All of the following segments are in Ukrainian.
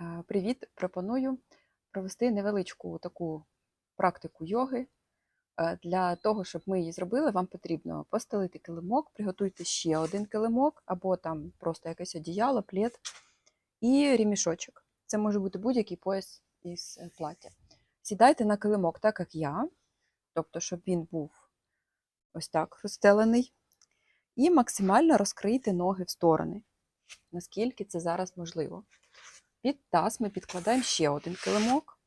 Е, Привіт! Пропоную провести невеличку таку практику йоги. Е, Для того, щоб ми її зробили, вам потрібно постелити килимок, приготуйте ще один килимок, або там просто якесь одіяло, плед і ремішочок. Це може бути будь-який пояс із е, плаття. Сідайте на килимок, так як я, тобто, щоб він був ось так розстелений, і максимально розкрийте ноги в сторони, наскільки це зараз можливо. Під таз ми підкладаємо ще один килимок.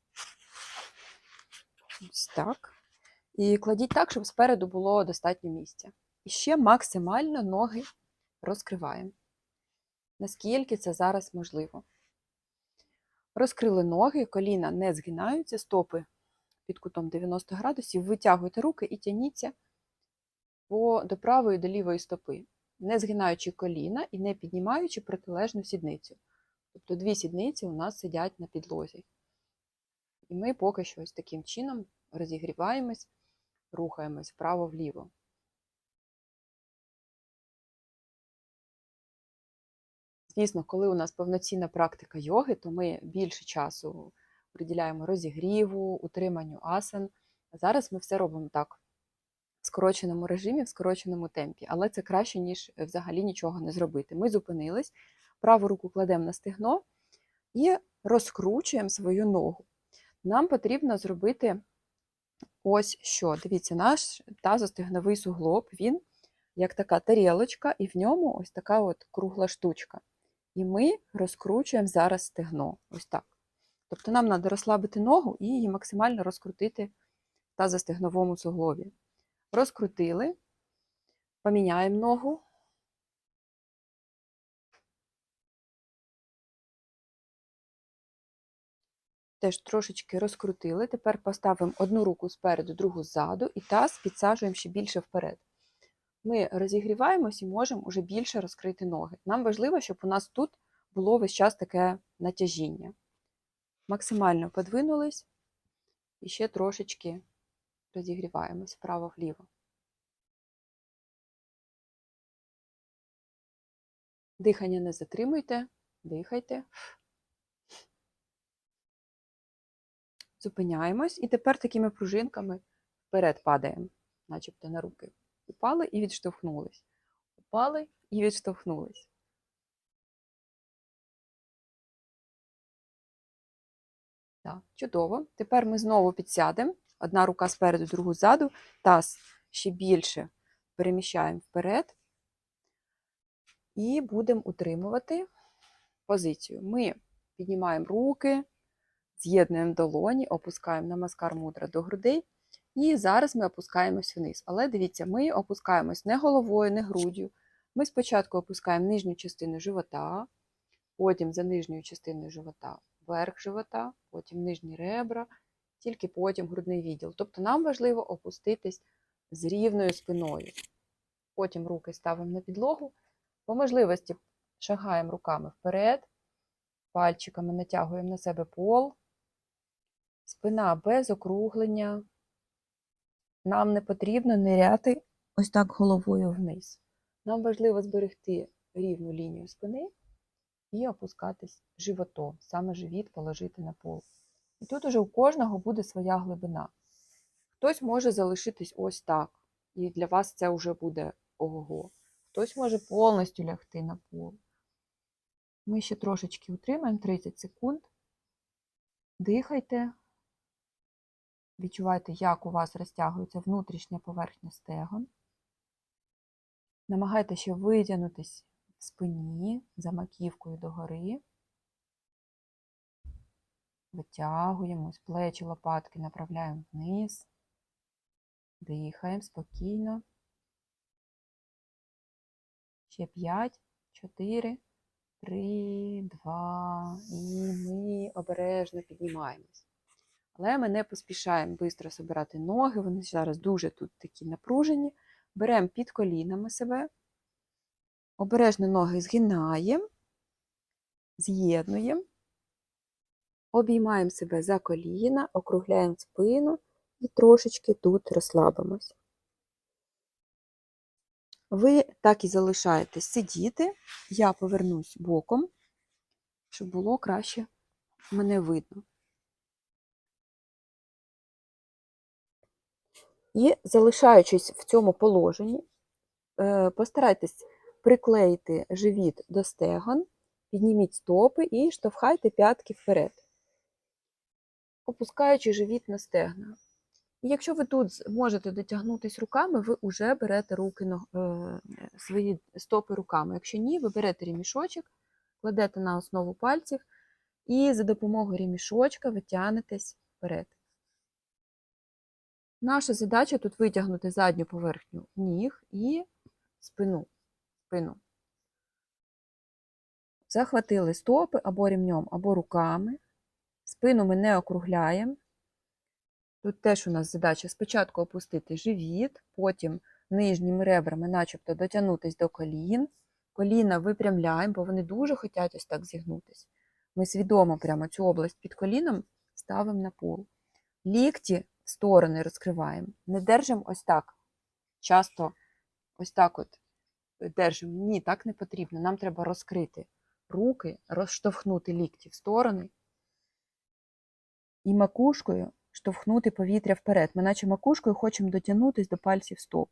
Ось так. І кладіть так, щоб спереду було достатньо місця. І ще максимально ноги розкриваємо. Наскільки це зараз можливо. Розкрили ноги, коліна не згинаються, стопи під кутом 90 градусів. Витягуйте руки і тяніться до правої до лівої стопи, не згинаючи коліна і не піднімаючи протилежну сідницю. Тобто дві сідниці у нас сидять на підлозі. І ми поки що ось таким чином розігріваємось, рухаємось вправо-вліво. Звісно, коли у нас повноцінна практика йоги, то ми більше часу приділяємо розігріву, утриманню асан. Зараз ми все робимо так, в скороченому режимі, в скороченому темпі. Але це краще, ніж взагалі нічого не зробити. Ми зупинились, праву руку кладемо на стегно і розкручуємо свою ногу. Нам потрібно зробити ось що. Дивіться, наш тазостегновий суглоб, він як така тарілочка, і в ньому ось така от кругла штучка. І ми розкручуємо зараз стегно. Ось так. Тобто нам треба розслабити ногу і її максимально розкрутити в тазостегновому суглобі. Розкрутили, поміняємо ногу. Теж трошечки розкрутили. Тепер поставимо одну руку спереду, другу ззаду, і таз підсаджуємо ще більше вперед. Ми розігріваємось і можемо вже більше розкрити ноги. Нам важливо, щоб у нас тут було весь час таке натяжіння. Максимально подвинулись і ще трошечки розігріваємось вправо-вліво. Дихання не затримуйте, дихайте. Зупиняємось і тепер такими пружинками вперед падаємо, начебто на руки. Упали і відштовхнулись. Упали і відштовхнулись. Так, чудово. Тепер ми знову підсядемо. Одна рука спереду, другу ззаду. Таз ще більше переміщаємо вперед. І будемо утримувати позицію. Ми піднімаємо руки, з'єднуємо долоні, опускаємо намаскар мудра до грудей. І зараз ми опускаємось вниз. Але дивіться, ми опускаємось не головою, не груддю. Ми спочатку опускаємо нижню частину живота, потім за нижньою частиною живота верх живота, потім нижні ребра, тільки потім грудний відділ. Тобто нам важливо опуститись з рівною спиною. Потім руки ставимо на підлогу. По можливості шагаємо руками вперед, пальчиками натягуємо на себе пол, спина без округлення. Нам не потрібно ниряти ось так головою вниз. Нам важливо зберегти рівну лінію спини і опускатись животом, саме живіт положити на пол. І тут уже у кожного буде своя глибина. Хтось може залишитись ось так, і для вас це вже буде ого. Хтось може повністю лягти на пол. Ми ще трошечки утримаємо 30 секунд. Дихайте. Відчувайте, як у вас розтягується внутрішня поверхня стегон. Намагайтеся витягнутися в спині за маківкою догори. Витягуємось, плечі лопатки направляємо вниз. Дихаємо спокійно. Ще 5, 4, 3, 2. І ми обережно піднімаємось. Але ми не поспішаємо швидко збирати ноги, вони зараз дуже тут такі напружені. Беремо під колінами себе, обережно ноги згинаємо, з'єднуємо, обіймаємо себе за коліна, округляємо спину і трошечки тут розслабимось. Ви так і залишаєтесь сидіти, я повернусь боком, щоб було краще мене видно. І залишаючись в цьому положенні, е, постарайтесь приклеїти живіт до стегон, підніміть стопи і штовхайте п'ятки вперед, опускаючи живіт на стегна. І якщо ви тут зможете дотягнутися руками, ви вже берете руки, е, свої стопи руками. Якщо ні, ви берете ремішочок, кладете на основу пальців і за допомогою ремішочка ви тягнетесь вперед. Наша задача тут витягнути задню поверхню ніг і спину. спину. Захватили стопи або ремнем, або руками. Спину ми не округляємо. Тут теж у нас задача спочатку опустити живіт, потім нижніми ребрами, начебто, дотягнутися до колін. Коліна випрямляємо, бо вони дуже хочуть ось так зігнутися. Ми свідомо прямо цю область під коліном ставимо на пол. Лікті сторони розкриваємо. Не держимо ось так. Часто ось так от держимо. Ні, так не потрібно. Нам треба розкрити руки, розштовхнути лікті в сторони і макушкою штовхнути повітря вперед. Ми наче макушкою хочемо дотягнутися до пальців стоп.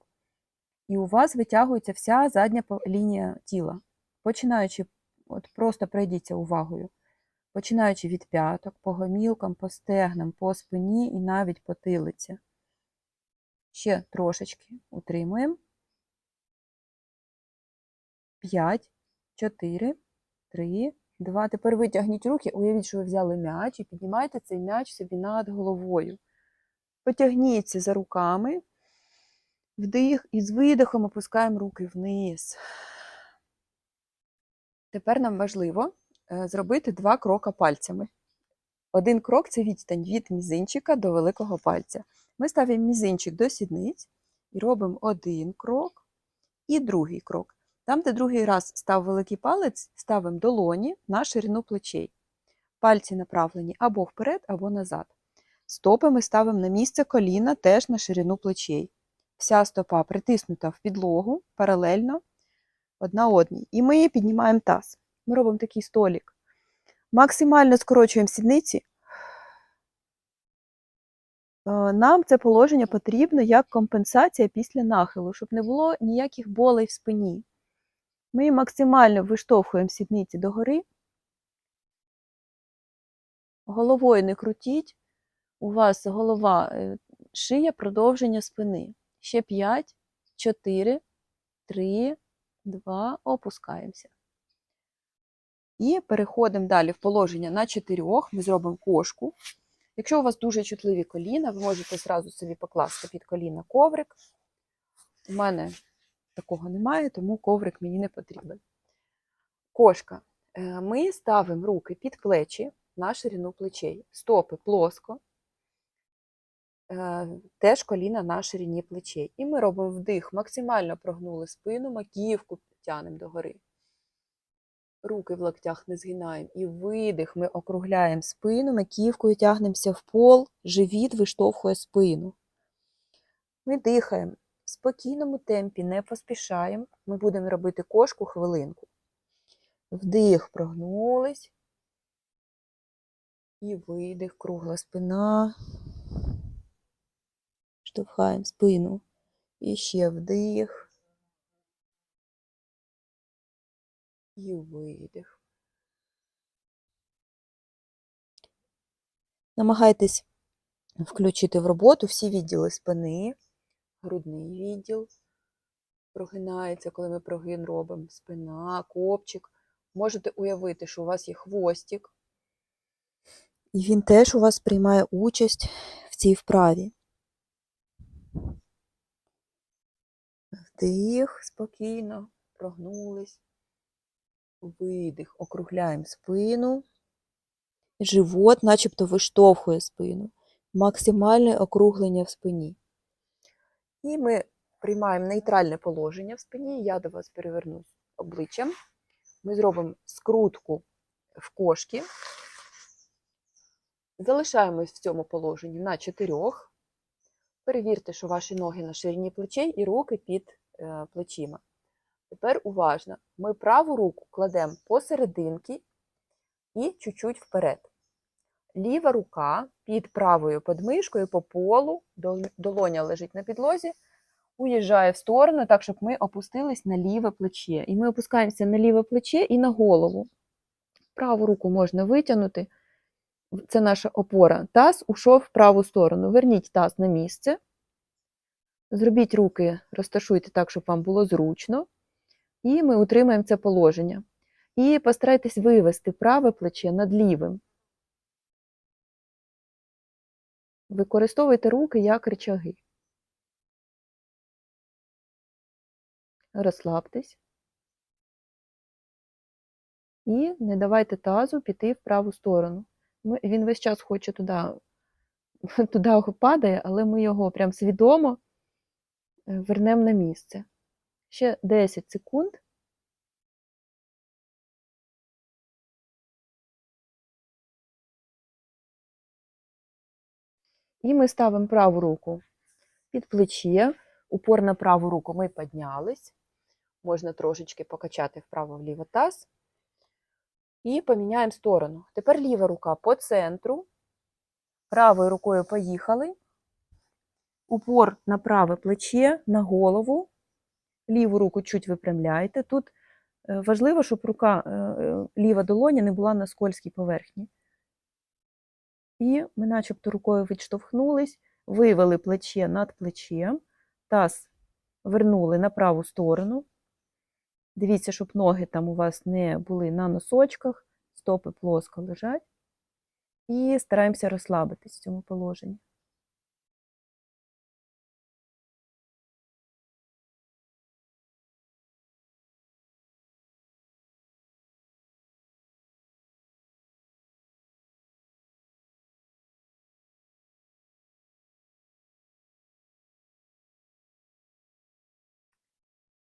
І у вас витягується вся задня лінія тіла. Починаючи, от просто пройдіться увагою, починаючи від п'яток, по гомілкам, по стегнам, по спині і навіть по тилиці. Ще трошечки утримуємо. 5, 4, 3, 2. Тепер витягніть руки, уявіть, що ви взяли м'яч і піднімайте цей м'яч собі над головою. Потягніться за руками, вдих і з видихом опускаємо руки вниз. Тепер нам важливо зробити два крока пальцями. Один крок це відстань від мізинчика до великого пальця. Ми ставимо мізинчик до сідниць і робимо один крок і другий крок. Там, де другий раз став великий палець, ставимо долоні на ширину плечей. Пальці направлені або вперед, або назад. Стопи ми ставимо на місце коліна теж на ширину плечей. Вся стопа притиснута в підлогу паралельно одна одній. І ми піднімаємо таз. Ми робимо такий столік. Максимально скорочуємо сідниці. Е, Нам це положення потрібно як компенсація після нахилу, щоб не було ніяких болей в спині. Ми максимально виштовхуємо сідниці догори. Головою не крутіть. У вас голова, е, шия продовження спини. Ще 5, 4, 3, 2, опускаємося. І переходимо далі в положення на чотирьох. Ми зробимо кошку. Якщо у вас дуже чутливі коліна, ви можете зразу собі покласти під коліна коврик. У мене такого немає, тому коврик мені не потрібен. Кошка. Е, Ми ставимо руки під плечі на ширину плечей. Стопи плоско. Е, Теж коліна на ширині плечей. І ми робимо вдих, максимально прогнули спину, маківку тянемо догори. Руки в локтях не згинаємо. І видих, ми округляємо спину, маківкою тягнемося в пол, живіт виштовхує спину. Ми дихаємо в спокійному темпі, не поспішаємо. Ми будемо робити кошку хвилинку. Вдих, прогнулись. І видих, кругла спина. Штовхаємо спину. І ще вдих. І видих. Намагайтесь включити в роботу всі відділи спини, грудний відділ прогинається, коли ми прогин робимо, спина, копчик. Можете уявити, що у вас є хвостик, і він теж у вас приймає участь в цій вправі. Вдих, спокійно, прогнулись. Видих, округляємо спину. Живот начебто виштовхує спину. Максимальне округлення в спині. І ми приймаємо нейтральне положення в спині. Я до вас перевернусь обличчям. Ми зробимо скрутку в кошки. Залишаємось в цьому положенні на чотирьох. Перевірте, що ваші ноги на ширині плечей і руки під е, плечима. Тепер уважно. Ми праву руку кладемо посерединки і чуть-чуть вперед. Ліва рука під правою подмишкою по полу, долоня лежить на підлозі, уїжджає в сторону, так, щоб ми опустились на ліве плече. І ми опускаємося на ліве плече і на голову. Праву руку можна витягнути. Це наша опора. Таз ушов в праву сторону. Верніть таз на місце. Зробіть руки, розташуйте так, щоб вам було зручно. І ми утримаємо це положення. І постарайтесь вивести праве плече над лівим. Використовуйте руки як рычаги. Розслабтесь. І не давайте тазу піти в праву сторону. Він весь час хоче туди, туди падає, але ми його прям свідомо е, вернемо на місце. Ще 10 секунд. І ми ставимо праву руку під плече, упор на праву руку ми піднялись. Можна трошечки покачати вправо-вліво таз. І поміняємо сторону. Тепер ліва рука по центру. Правою рукою поїхали. Упор на праве плече, на голову. Ліву руку чуть випрямляєте. Тут е, важливо, щоб рука, е, е, ліва долоня не була на скользькій поверхні. І ми начебто рукою відштовхнулись, вивели плече над плечем, таз вернули на праву сторону. Дивіться, щоб ноги там у вас не були на носочках, стопи плоско лежать. І стараємося розслабитись в цьому положенні.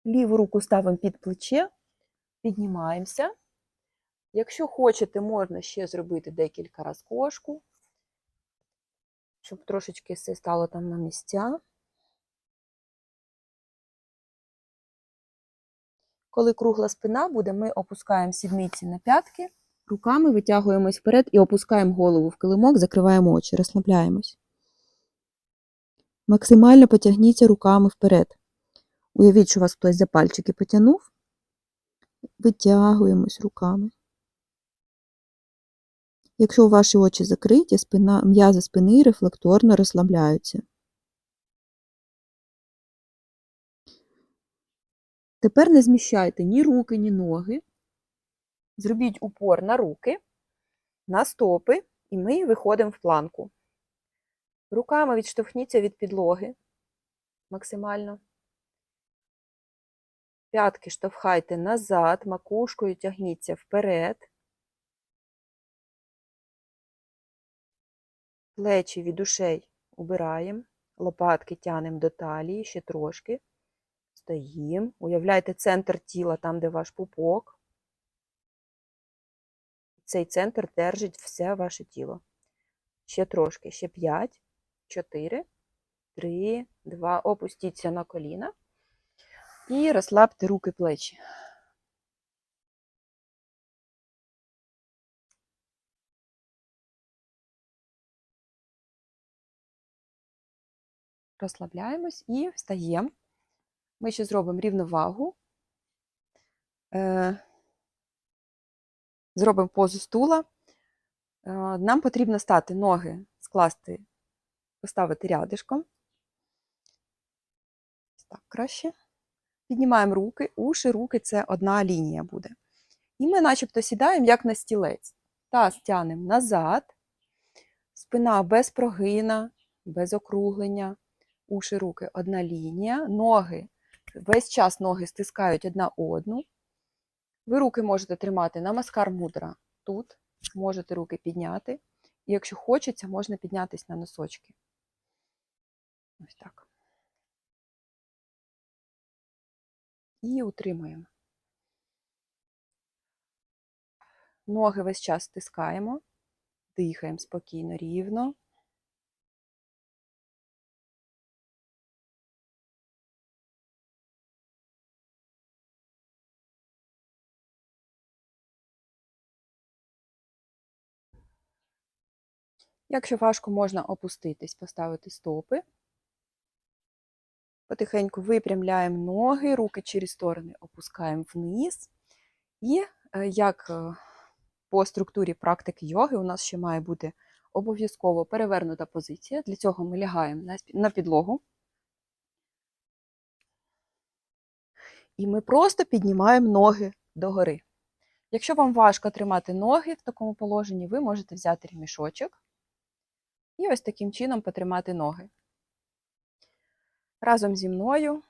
Ліву руку ставимо під плече, піднімаємося. Якщо хочете, можна ще зробити декілька разів кошку, щоб трошечки все стало там на місця. Коли кругла спина буде, ми опускаємо сідниці на п'ятки, руками витягуємось вперед і опускаємо голову в килимок, закриваємо очі, розслабляємось. Максимально потягніться руками вперед. Уявіть, що вас хтось за пальчики потягнув. Витягуємось руками. Якщо ваші очі закриті, спина, м'язи спини рефлекторно розслабляються. Тепер не зміщайте ні руки, ні ноги. Зробіть упор на руки, на стопи, і ми виходимо в планку. Руками відштовхніться від підлоги максимально. П'ятки штовхайте назад, макушкою тягніться вперед. Плечі від ушей убираємо, лопатки тянемо до талії, ще трошки. Стоїмо. Уявляйте центр тіла там, де ваш пупок. Цей центр держить все ваше тіло. Ще трошки, ще 5, 4, 3, 2. Опустіться на коліна. І розслабте руки плечі. Розслабляємось і встаємо. Ми ще зробимо рівновагу. Зробимо позу стула. Е, Нам потрібно стати ноги, скласти, поставити рядишком. Так, краще. Піднімаємо руки, уші, руки це одна лінія буде. І ми начебто сідаємо як на стілець. Таз тянемо назад, спина без прогина, без округлення, уші, руки одна лінія, ноги. Весь час ноги стискають одна одну. Ви руки можете тримати на маскар мудра тут, можете руки підняти. І якщо хочеться, можна піднятися на носочки. Ось так. І утримуємо. Ноги весь час стискаємо, дихаємо спокійно, рівно. Якщо важко, можна опуститись, поставити стопи. Потихеньку випрямляємо ноги, руки через сторони опускаємо вниз. І е, як е, по структурі практики йоги, у нас ще має бути обов'язково перевернута позиція. Для цього ми лягаємо на підлогу. І ми просто піднімаємо ноги догори. Якщо вам важко тримати ноги в такому положенні, ви можете взяти ремішочок і ось таким чином потримати ноги. Разом зі мною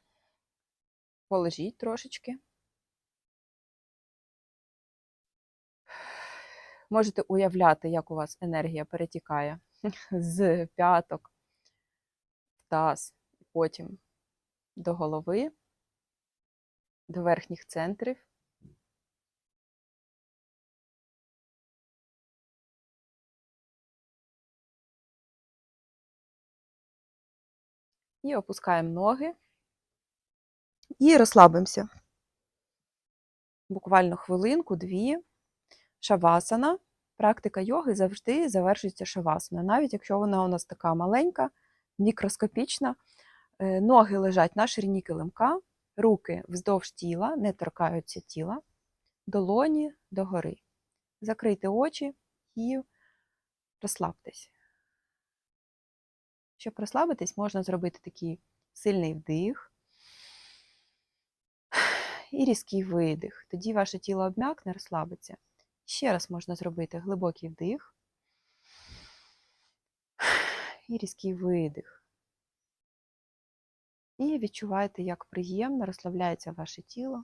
полежіть трошечки. Можете уявляти, як у вас енергія перетікає з п'яток в таз, потім до голови, до верхніх центрів. І опускаємо ноги і розслабимося. Буквально хвилинку, дві. Шавасана. Практика йоги завжди завершується шавасаною. Навіть якщо вона у нас така маленька, мікроскопічна, Е, ноги лежать на ширині килимка, руки вздовж тіла, не торкаються тіла, долоні догори. Закрийте очі і розслабтесь. Щоб розслабитись, можна зробити такий сильний вдих і різкий видих. Тоді ваше тіло обм'якне, розслабиться. Ще раз можна зробити глибокий вдих і різкий видих. І відчувайте, як приємно розслабляється ваше тіло,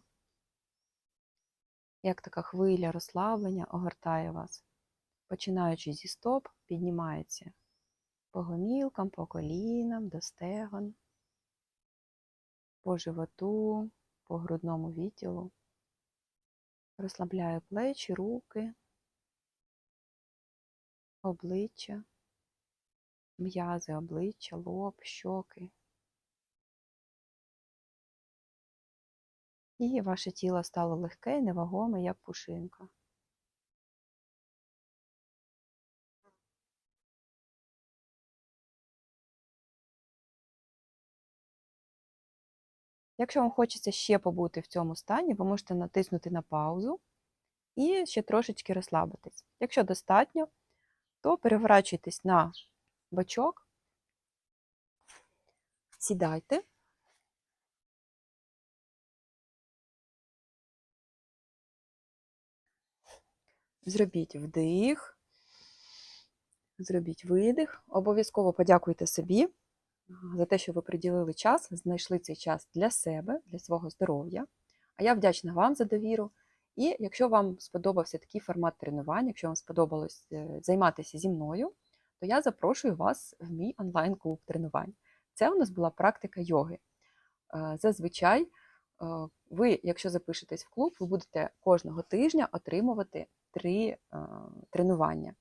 як така хвиля розслаблення огортає вас. Починаючи зі стоп, піднімається по гомілкам, по колінам, до стегон, по животу, по грудному відділу. Розслабляє плечі, руки, обличчя, м'язи обличчя, лоб, щоки. І ваше тіло стало легке і невагоме, як пушинка. Якщо вам хочеться ще побути в цьому стані, ви можете натиснути на паузу і ще трошечки розслабитись. Якщо достатньо, то переворачуйтесь на бочок, сідайте. Зробіть вдих, зробіть видих. Обов'язково подякуйте собі за те, що ви приділили час, знайшли цей час для себе, для свого здоров'я. А я вдячна вам за довіру. І якщо вам сподобався такий формат тренувань, якщо вам сподобалось е, займатися зі мною, то я запрошую вас в мій онлайн-клуб тренувань. Це у нас була практика йоги. Е, Зазвичай, е, ви, якщо запишетесь в клуб, ви будете кожного тижня отримувати три тренування.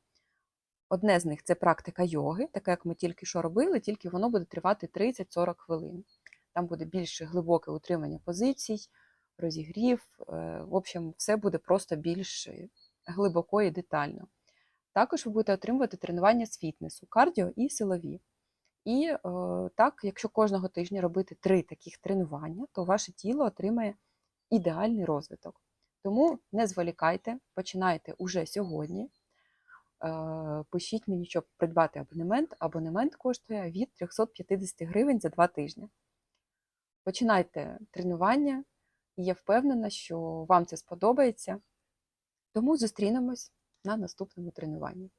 Одне з них це практика йоги, таке як ми тільки що робили, тільки воно буде тривати 30-40 хвилин. Там буде більш глибоке утримання позицій, розігрів. е, В общем, все буде просто більш глибоко і детально. Також ви будете отримувати тренування з фітнесу, кардіо і силові. І е, так, якщо кожного тижня робити три таких тренування, то ваше тіло отримає ідеальний розвиток. Тому не зволікайте, починайте уже сьогодні. Е, Пишіть мені, щоб придбати абонемент. Абонемент коштує від 350 гривень за два тижні. Починайте тренування, і я впевнена, що вам це сподобається. Тому зустрінемось на наступному тренуванні.